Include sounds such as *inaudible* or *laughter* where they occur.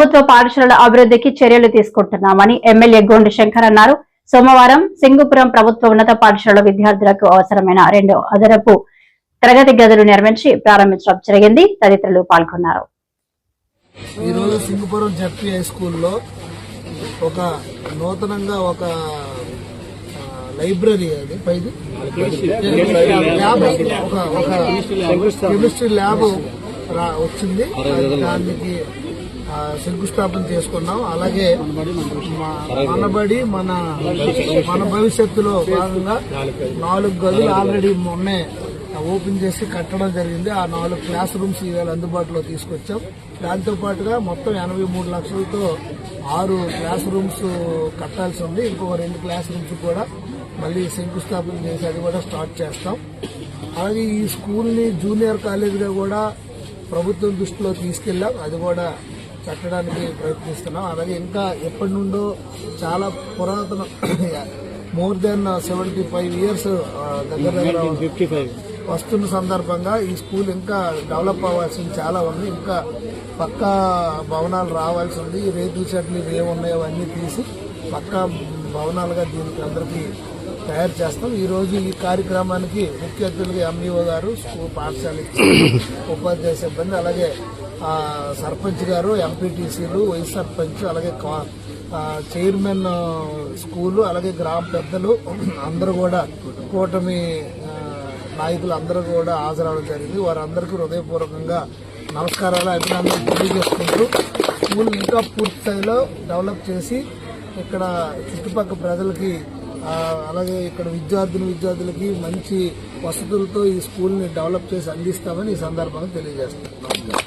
ప్రభుత్వ పాఠశాలల అభివృద్ధికి చర్యలు తీసుకుంటున్నామని ఎమ్మెల్యే గోండు శంకర్ అన్నారు. సోమవారం సింగుపురం ప్రభుత్వ ఉన్నత పాఠశాల విద్యార్థులకు అవసరమైన రెండు అదనపు తరగతి గదులు నిర్మించి ప్రారంభించడం జరిగింది. తదితరులు పాల్గొన్నారు. ఈరోజు సింగపురం జడ్పీ హై స్కూల్లో ఒక నూతనంగా ఒక లైబ్రరీ అది పైది? ల్యాబ్ ఒక కెమిస్ట్రీ ల్యాబ్ వచ్చింది. దానికి శంకుస్థాపన చేసుకున్నాం. అలాగే మా- మనబడి మన మన భవిష్యత్తులో భాగంగా నాలుగు గదులు ఆల్రెడీ మొన్నే ఓపెన్ చేసి కట్టడం జరిగింది. ఆ నాలుగు క్లాస్ రూమ్స్ ఈవేళ అందుబాటులో తీసుకొచ్చాం. దాంతో పాటుగా మొత్తం ఎనభై మూడు లక్షలతో ఆరు క్లాస్ రూమ్స్ కట్టాల్సి ఉంది. ఇంకో రెండు క్లాస్ రూమ్స్ కూడా మళ్ళీ శంకుస్థాపన చేసి అది కూడా స్టార్ట్ చేస్తాం. అలాగే ఈ స్కూల్ని జూనియర్ కాలేజీగా కూడా ప్రభుత్వం దృష్టిలో తీసుకెళ్ళాం. అది కూడా కట్టడానికి ప్రయత్నిస్తున్నాం. అలాగే ఇంకా ఎప్పటి నుండో చాలా పురాతన more than seventy five years దగ్గర దగ్గర వస్తున్న సందర్భంగా ఈ స్కూల్ ఇంకా డెవలప్ అవ్వాల్సింది చాలా ఉంది. ఇంకా పక్కా భవనాలు రావాల్సి ఉంది. ఈ రేకుల ఇవి ఏమున్నాయో అవన్నీ తీసి పక్కా భవనాలుగా దీనికి అందరికీ తయారు చేస్తాం. ఈ రోజు ఈ కార్యక్రమానికి ముఖ్య అతిథులుగా ఎంఈఓ గారు స్కూల్ పాఠశాల *coughs* ఉపాధ్యాయ సిబ్బంది అలాగే సర్పంచ్ గారు ఎంపీటీసీలు వైస్ సర్పంచ్ అలాగే కా- చైర్మన్ స్కూలు అలాగే గ్రామ పెద్దలు అందరూ కూడా కూటమి నాయకులు అందరూ కూడా హాజరవడం జరిగింది. వారందరికీ హృదయపూర్వకంగా నమస్కారాలు అభినందనలు తెలియజేసుకుంటూ స్కూల్ ఇంకా పూర్తి స్థాయిలో డెవలప్ చేసి ఇక్కడ చుట్టుపక్కల ప్రజలకి అలాగే ఇక్కడ విద్యార్థులు విద్యార్థులకి మంచి వసతులతో ఈ స్కూల్ని డెవలప్ చేసి అందిస్తామని ఈ సందర్భంగా తెలియజేస్తున్నాం.